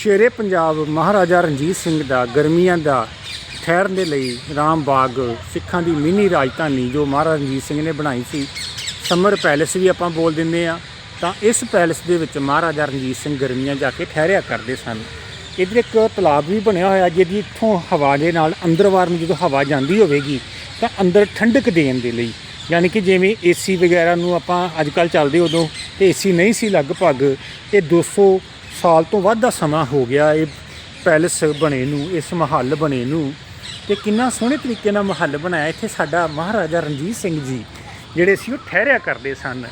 ਸ਼ੇਰੇ ਪੰਜਾਬ ਮਹਾਰਾਜਾ ਰਣਜੀਤ ਸਿੰਘ ਦਾ ਗਰਮੀਆਂ ਦਾ ਠਹਿਰਨ ਦੇ ਲਈ ਰਾਮ ਬਾਗ ਸਿੱਖਾਂ ਦੀ ਮਿੰਨੀ ਰਾਜਧਾਨੀ ਜੋ ਮਹਾਰਾਜਾ ਰਣਜੀਤ ਸਿੰਘ ਨੇ ਬਣਾਈ ਸੀ, ਸਮਰ ਪੈਲੇਸ ਵੀ ਆਪਾਂ ਬੋਲ ਦਿੰਦੇ ਆ ਤਾਂ ਇਸ ਪੈਲੇਸ ਦੇ ਵਿੱਚ ਮਹਾਰਾਜਾ ਰਣਜੀਤ ਸਿੰਘ ਗਰਮੀਆਂ ਜਾ ਕੇ ਠਹਿਰਿਆ ਕਰਦੇ ਸਨ। ਇੱਧਰ ਇੱਕ ਤਲਾਬ ਵੀ ਬਣਿਆ ਹੋਇਆ ਜਿਹਦੀ ਇੱਥੋਂ ਹਵਾ ਦੇ ਨਾਲ ਅੰਦਰ ਵਾਰ ਨੂੰ ਜਦੋਂ ਹਵਾ ਜਾਂਦੀ ਹੋਵੇਗੀ, ਤਾਂ ਅੰਦਰ ਠੰਡਕ ਦੇਣ ਦੇ ਲਈ, ਯਾਨੀ ਕਿ ਜਿਵੇਂ ਏਸੀ ਵਗੈਰਾ ਨੂੰ ਆਪਾਂ ਅੱਜ ਕੱਲ ਚੱਲਦੇ ਉਦੋਂ, ਤੇ ਏਸੀ ਨਹੀਂ ਸੀ ਲਗਭਗ ਇਹ 200 ਸਾਲ ਤੋਂ ਵੱਧ ਦਾ ਸਮਾਂ ਹੋ ਗਿਆ ਇਹ ਪੈਲਸ ਬਣੇ ਨੂੰ, ਇਸ ਮਹੱਲ ਬਣੇ ਨੂੰ। ਤੇ ਕਿੰਨਾ ਸੋਹਣੇ ਤਰੀਕੇ ਨਾਲ ਮਹੱਲ ਬਣਾਇਆ। ਇੱਥੇ ਸਾਡਾ ਮਹਾਰਾਜਾ ਰਣਜੀਤ ਸਿੰਘ ਜੀ, ਜਿਹੜੇ ਸੀ ਉਹ ਠਹਿਰਿਆ ਕਰਦੇ ਸਨ।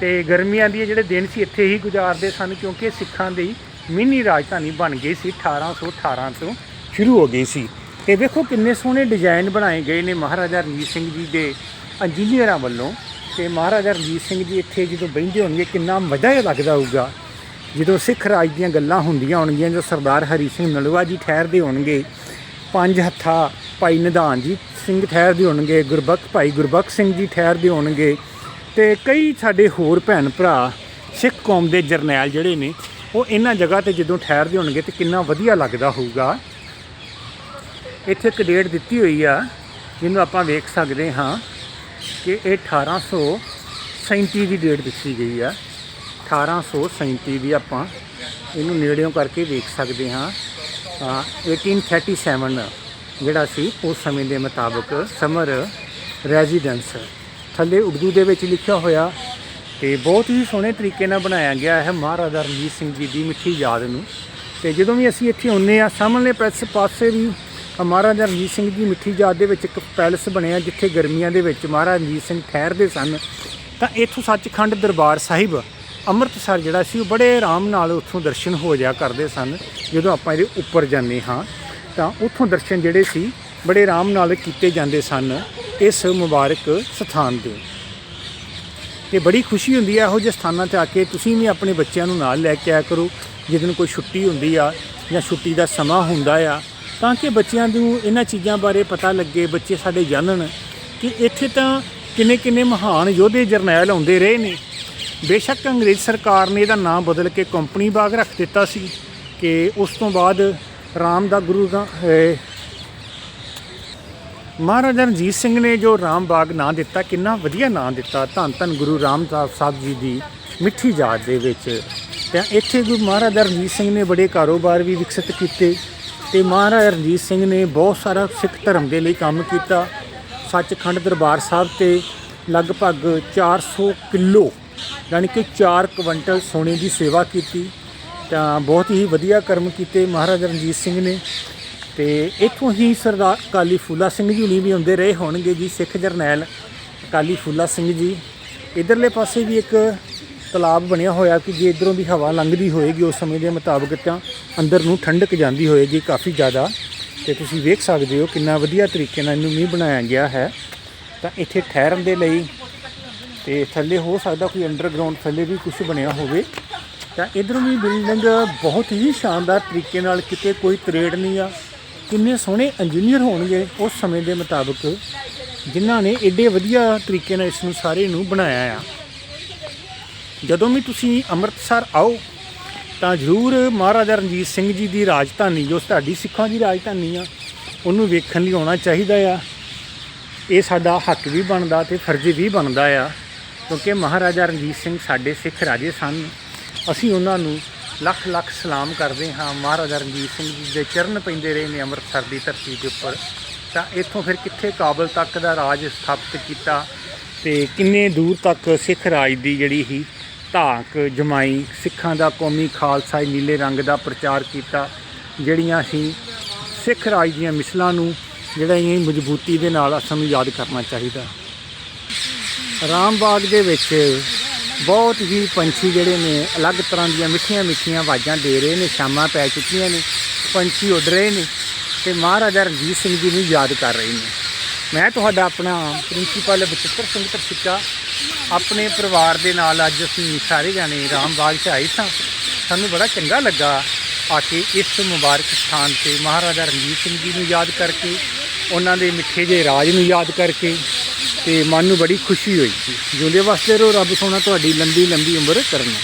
ਤੇ ਗਰਮੀਆਂ ਦੀ ਜਿਹੜੇ ਦਿਨ ਸੀ, ਇੱਥੇ ਹੀ ਗੁਜ਼ਾਰਦੇ ਸਨ, ਕਿਉਂਕਿ ਸਿੱਖਾਂ ਦੀ ਮਿੰਨੀ ਰਾਜਧਾਨੀ ਬਣ ਗਈ ਸੀ 1818 ਤੋਂ ਸ਼ੁਰੂ ਹੋ ਗਈ ਸੀ। ਤੇ ਵੇਖੋ ਕਿੰਨੇ ਸੋਹਣੇ ਡਿਜ਼ਾਈਨ ਬਣਾਏ ਗਏ ਨੇ ਮਹਾਰਾਜਾ ਰਣਜੀਤ ਸਿੰਘ ਜੀ ਦੇ ਇੰਜੀਨੀਅਰਾਂ ਵੱਲੋਂ। ਤੇ ਮਹਾਰਾਜਾ ਰਣਜੀਤ ਸਿੰਘ ਜੀ ਇੱਥੇ ਜਦੋਂ ਬਹਿੰਦੇ ਹੋਣਗੇ, ਕਿੰਨਾ ਮਜ਼ਾ ਹੀ ਲੱਗਦਾ ਹੋਊਗਾ। ਜਦੋਂ ਸਿੱਖ ਰਾਜ ਦੀਆਂ ਗੱਲਾਂ ਹੁੰਦੀਆਂ ਹੋਣਗੀਆਂ ਜੋ ਸਰਦਾਰ ਹਰੀ ਸਿੰਘ ਨਲਵਾ ਜੀ ਠਹਿਰਦੇ ਹੋਣਗੇ, ਪੰਜ ਹੱਥਾ ਭਾਈ ਨਿਧਾਨ ਜੀ ਸਿੰਘ ਠਹਿਰਦੇ ਹੋਣਗੇ, ਗੁਰਬਖਸ਼ ਭਾਈ ਗੁਰਬਖਸ਼ ਸਿੰਘ ਜੀ ਠਹਿਰਦੇ ਹੋਣਗੇ ਤੇ ਕਈ ਸਾਡੇ ਹੋਰ ਭੈਣ ਭਰਾ ਸਿੱਖ ਕੌਮ ਦੇ ਜਰਨੈਲ ਜਿਹੜੇ ਨੇ, ਉਹ ਇਹਨਾਂ ਜਗ੍ਹਾ ਤੇ ਜਦੋਂ ਠਹਿਰਦੇ ਹੋਣਗੇ ਤੇ ਕਿੰਨਾ ਵਧੀਆ ਲੱਗਦਾ ਹੋਊਗਾ। ਇੱਥੇ ਇੱਕ ਡੇਟ ਦਿੱਤੀ ਹੋਈ ਆ, ਜਿਹਨੂੰ ਆਪਾਂ ਵੇਖ ਸਕਦੇ ਹਾਂ ਕਿ ਇਹ 1837 ਦੀ ਡੇਟ ਦਿੱਤੀ ਗਈ ਆ। 1837 ਦੀ ਆਪਾਂ ਇਹਨੂੰ ਨੇੜਿਓਂ ਕਰਕੇ ਵੇਖ ਸਕਦੇ ਹਾਂ। ਅ, 1837 ਜਿਹੜਾ ਸੀ ਉਸ ਸਮੇਂ ਦੇ ਮੁਤਾਬਕ ਸਮਰ ਰੈਜ਼ੀਡੈਂਸ ਥੱਲੇ ਉਰਦੂ ਦੇ ਵਿੱਚ ਲਿਖਿਆ ਹੋਇਆ ਤੇ ਬਹੁਤ ਹੀ ਸੋਹਣੇ ਤਰੀਕੇ ਨਾਲ ਬਣਾਇਆ ਗਿਆ ਹੈ ਮਹਾਰਾਜਾ ਰਣਜੀਤ ਸਿੰਘ ਜੀ ਦੀ ਮਿੱਠੀ ਯਾਦ ਨੂੰ। ਤੇ ਜਦੋਂ ਵੀ ਅਸੀਂ ਇੱਥੇ ਆਉਂਦੇ ਆ ਸਾਹਮਣੇ ਪੈਸ ਪਾਸੇ ਵੀ ਮਹਾਰਾਜਾ ਰਣਜੀਤ ਸਿੰਘ ਦੀ ਮਿੱਠੀ ਯਾਦ ਦੇ ਵਿੱਚ ਇੱਕ ਪੈਲਸ ਬਣਿਆ ਜਿੱਥੇ ਗਰਮੀਆਂ ਦੇ ਵਿੱਚ ਮਹਾਰਾਜਾ ਰਣਜੀਤ ਸਿੰਘ ਠਹਿਰਦੇ ਸਨ। ਤਾਂ ਇੱਥੋਂ ਸੱਚਖੰਡ ਦਰਬਾਰ ਸਾਹਿਬ ਅੰਮ੍ਰਿਤਸਰ ਜਿਹੜਾ ਸੀ ਉਹ ਬੜੇ ਆਰਾਮ ਨਾਲ ਉੱਥੋਂ ਦਰਸ਼ਨ ਹੋ ਜਾ ਕਰਦੇ ਸਨ, ਜਦੋਂ ਆਪਾਂ ਇਹਦੇ ਉੱਪਰ ਜਾਂਦੇ ਹਾਂ, ਤਾਂ ਉੱਥੋਂ ਦਰਸ਼ਨ ਜਿਹੜੇ ਸੀ ਬੜੇ ਆਰਾਮ ਨਾਲ ਕੀਤੇ ਜਾਂਦੇ ਸਨ ਇਸ ਮੁਬਾਰਕ ਸਥਾਨ ਦੇ ਤੇ ਬੜੀ ਖੁਸ਼ੀ ਹੁੰਦੀ ਹੈ ਇਹੋ ਜਿਹੇ ਸਥਾਨਾਂ ਤੇ ਆ ਕੇ ਤੁਸੀਂ ਵੀ ਆਪਣੇ ਬੱਚਿਆਂ ਨੂੰ ਨਾਲ ਲੈ ਕੇ ਆਇਆ ਕਰੋ ਜਿੱਦਨ ਕੋਈ ਛੁੱਟੀ ਹੁੰਦੀ ਆ ਜਾਂ ਛੁੱਟੀ ਦਾ ਸਮਾਂ ਹੁੰਦਾ ਆ, ਤਾਂ ਕਿ ਬੱਚਿਆਂ ਨੂੰ ਇਹਨਾਂ ਚੀਜ਼ਾਂ ਬਾਰੇ ਪਤਾ ਲੱਗੇ, ਬੱਚੇ ਸਾਡੇ ਜਾਣਨ ਕਿ ਇੱਥੇ ਤਾਂ ਕਿੰਨੇ ਕਿੰਨੇ ਮਹਾਨ ਯੋਧੇ ਜਰਨੈਲ ਆਉਂਦੇ ਰਹੇ ਨੇ। ਬੇਸ਼ੱਕ ਅੰਗਰੇਜ਼ ਸਰਕਾਰ ਨੇ ਇਹਦਾ ਨਾਮ ਬਦਲ ਕੇ ਕੰਪਨੀ ਬਾਗ ਰੱਖ ਦਿੱਤਾ ਸੀ ਕਿ ਉਸ ਤੋਂ ਬਾਅਦ ਰਾਮ ਦਾ ਗੁਰੂ ਦਾ ਮਹਾਰਾਜਾ ਰਣਜੀਤ ਸਿੰਘ ਨੇ ਜੋ ਰਾਮ ਬਾਗ ਨਾਂ ਦਿੱਤਾ, ਕਿੰਨਾ ਵਧੀਆ ਨਾਂ ਦਿੱਤਾ, ਧੰਨ ਧੰਨ ਗੁਰੂ ਰਾਮਦਾਸ ਸਾਹਿਬ ਜੀ ਦੀ ਮਿੱਠੀ ਯਾਦ ਦੇ ਵਿੱਚ। ਤੇ ਇੱਥੇ ਗੁਰੂ ਮਹਾਰਾਜਾ ਰਣਜੀਤ ਸਿੰਘ ਨੇ ਬੜੇ ਕਾਰੋਬਾਰ ਵੀ ਵਿਕਸਿਤ ਕੀਤੇ ਤੇ ਮਹਾਰਾਜਾ ਰਣਜੀਤ ਸਿੰਘ ਨੇ ਬਹੁਤ ਸਾਰਾ ਸਿੱਖ ਧਰਮ ਦੇ ਲਈ ਕੰਮ ਕੀਤਾ। ਸੱਚਖੰਡ ਦਰਬਾਰ ਸਾਹਿਬ ਤੇ ਲਗਭਗ 400 ਕਿਲੋ ਯਾਨੀ ਕਿ 4 ਕੁਇੰਟਲ ਸੋਨੇ ਦੀ ਸੇਵਾ ਕੀਤੀ, ਤਾਂ ਬਹੁਤ ਹੀ ਵਧੀਆ ਕਰਮ ਕੀਤੇ ਮਹਾਰਾਜਾ ਰਣਜੀਤ ਸਿੰਘ ਨੇ। ਤੇ ਇੱਥੋਂ ਹੀ ਸਰਦਾਰ ਕਾਲੀ ਫੂਲਾ ਸਿੰਘ ਜੀ ਹੁਣੀ ਵੀ ਹੁੰਦੇ ਰਹੇ ਹੋਣਗੇ ਜੀ, ਸਿੱਖ ਜਰਨੈਲ ਕਾਲੀ ਫੂਲਾ ਸਿੰਘ ਜੀ। ਇਧਰਲੇ ਪਾਸੇ ਵੀ ਇੱਕ ਤਲਾਬ ਬਣਿਆ ਹੋਇਆ ਕਿ ਜੇ ਇਧਰੋਂ ਦੀ ਹਵਾ ਲੰਘਦੀ ਹੋਏਗੀ, ਉਸ ਸਮੇਂ ਦੇ ਮੁਤਾਬਕ ਤਾਂ ਅੰਦਰ ਨੂੰ ਠੰਡਕ ਜਾਂਦੀ ਹੋਏਗੀ ਕਾਫੀ ਜ਼ਿਆਦਾ। ਤੇ ਤੁਸੀਂ ਵੇਖ ਸਕਦੇ ਹੋ ਕਿੰਨਾ ਵਧੀਆ ਤਰੀਕੇ ਨਾਲ ਇਹਨੂੰ ਮੀਂਹ ਬਣਾਇਆ ਗਿਆ ਹੈ। ਤਾਂ ਇੱਥੇ ਠਹਿਰਨ ਦੇ ਲਈ ਤੇ ਥੱਲੇ ਹੋ ਸਕਦਾ ਕੋਈ ਅੰਡਰਗਰਾਉਂਡ ਥੱਲੇ ਵੀ ਕੁਝ ਬਣਿਆ ਹੋਵੇ। ਤਾਂ ਇਧਰੋਂ ਵੀ ਬਿਲਡਿੰਗ ਬਹੁਤ ਹੀ ਸ਼ਾਨਦਾਰ ਤਰੀਕੇ ਨਾਲ ਕਿਤੇ ਕੋਈ ਤਰੇੜ ਨਹੀਂ ਆ। ਕਿੰਨੇ ਸੋਹਣੇ ਇੰਜੀਨੀਅਰ ਹੋਣਗੇ ਉਸ ਸਮੇਂ ਦੇ ਮੁਤਾਬਕ, ਜਿਨ੍ਹਾਂ ਨੇ ਏਡੇ ਵਧੀਆ ਤਰੀਕੇ ਨਾਲ ਇਸ ਨੂੰ ਸਾਰੇ ਨੂੰ ਬਣਾਇਆ ਆ। ਜਦੋਂ ਵੀ ਤੁਸੀਂ ਅੰਮ੍ਰਿਤਸਰ ਆਓ, ਤਾਂ ਜ਼ਰੂਰ ਮਹਾਰਾਜਾ ਰਣਜੀਤ ਸਿੰਘ ਜੀ ਦੀ ਰਾਜਧਾਨੀ, ਜੋ ਤੁਹਾਡੀ ਸਿੱਖਾਂ ਦੀ ਰਾਜਧਾਨੀ ਆ, ਉਹਨੂੰ ਵੇਖਣ ਲਈ ਆਉਣਾ ਚਾਹੀਦਾ ਆ। ਇਹ ਸਾਡਾ ਹੱਕ ਵੀ ਬਣਦਾ ਤੇ ਫਰਜ਼ ਵੀ ਬਣਦਾ ਆ। ਕਿਉਂਕਿ ਮਹਾਰਾਜਾ ਰਣਜੀਤ ਸਿੰਘ ਸਾਡੇ ਸਿੱਖ ਰਾਜੇ ਸਨ, ਅਸੀਂ ਉਹਨਾਂ ਨੂੰ ਲੱਖ ਲੱਖ ਸਲਾਮ ਕਰਦੇ ਹਾਂ। ਮਹਾਰਾਜਾ ਰਣਜੀਤ ਸਿੰਘ ਜੀ ਦੇ ਚਰਨ ਪੈਂਦੇ ਰਹੇ ਨੇ ਅੰਮ੍ਰਿਤਸਰ ਦੀ ਧਰਤੀ ਦੇ ਉੱਪਰ। ਤਾਂ ਇੱਥੋਂ ਫਿਰ ਕਿੱਥੇ ਕਾਬਲ ਤੱਕ ਦਾ ਰਾਜ ਸਥਾਪਿਤ ਕੀਤਾ ਤੇ ਕਿੰਨੇ ਦੂਰ ਤੱਕ ਸਿੱਖ ਰਾਜ ਦੀ ਜਿਹੜੀ ਹੀ ਧਾਕ ਜਮਾਈ, ਸਿੱਖਾਂ ਦਾ ਕੌਮੀ ਖਾਲਸਾ ਨੀਲੇ ਰੰਗ ਦਾ ਪ੍ਰਚਾਰ ਕੀਤਾ, ਜਿਹੜੀਆਂ ਅਸੀਂ ਸਿੱਖ ਰਾਜ ਦੀਆਂ ਮਿਸਲਾਂ ਨੂੰ ਜਿਹੜਾ ਇਹ ਮਜ਼ਬੂਤੀ ਦੇ ਨਾਲ ਸਾਨੂੰ ਯਾਦ ਕਰਨਾ ਚਾਹੀਦਾ। ਰਾਮ ਬਾਗ ਦੇ ਵਿੱਚ ਬਹੁਤ ਹੀ ਪੰਛੀ ਜਿਹੜੇ ਨੇ, ਅਲੱਗ ਤਰ੍ਹਾਂ ਦੀਆਂ ਮਿੱਠੀਆਂ ਮਿੱਠੀਆਂ ਆਵਾਜ਼ਾਂ ਦੇ ਰਹੇ ਨੇ, ਸ਼ਾਮਾਂ ਪੈ ਚੁੱਕੀਆਂ ਨੇ, ਪੰਛੀ ਉੱਡ ਰਹੇ ਨੇ ਤੇ ਮਹਾਰਾਜਾ ਰਣਜੀਤ ਸਿੰਘ ਜੀ ਨੂੰ ਯਾਦ ਕਰ ਰਹੇ ਨੇ। ਮੈਂ ਤੁਹਾਡਾ ਆਪਣਾ ਪ੍ਰਿੰਸੀਪਲ ਬਚਿੱਤਰ ਸਿੰਘ ਤਰਸਿੱਕਾ, ਆਪਣੇ ਪਰਿਵਾਰ ਦੇ ਨਾਲ ਅੱਜ ਅਸੀਂ ਸਾਰੇ ਜਾਣੇ ਰਾਮ ਬਾਗ 'ਚ ਆਏ ਸਾਂ। ਸਾਨੂੰ ਬੜਾ ਚੰਗਾ ਲੱਗਾ ਆ ਕੇ ਇਸ ਮੁਬਾਰਕ ਸਥਾਨ ਤੇ ਮਹਾਰਾਜਾ ਰਣਜੀਤ ਸਿੰਘ ਜੀ ਨੂੰ ਯਾਦ ਕਰਕੇ, ਉਹਨਾਂ ਦੇ ਮਿੱਠੇ ਜਿਹੇ ਰਾਜ ਨੂੰ ਯਾਦ ਕਰਕੇ ਤੇ ਮਨ ਨੂੰ ਬੜੀ ਖੁਸ਼ੀ ਹੋਈ ਸੀ। ਜਿਉਂਦੇ ਵਾਸਤੇ ਰਹੋ ਰੱਬ ਸੋਹਣਾ ਤੁਹਾਡੀ ਲੰਬੀ ਲੰਬੀ ਉਮਰ ਕਰਨਾ।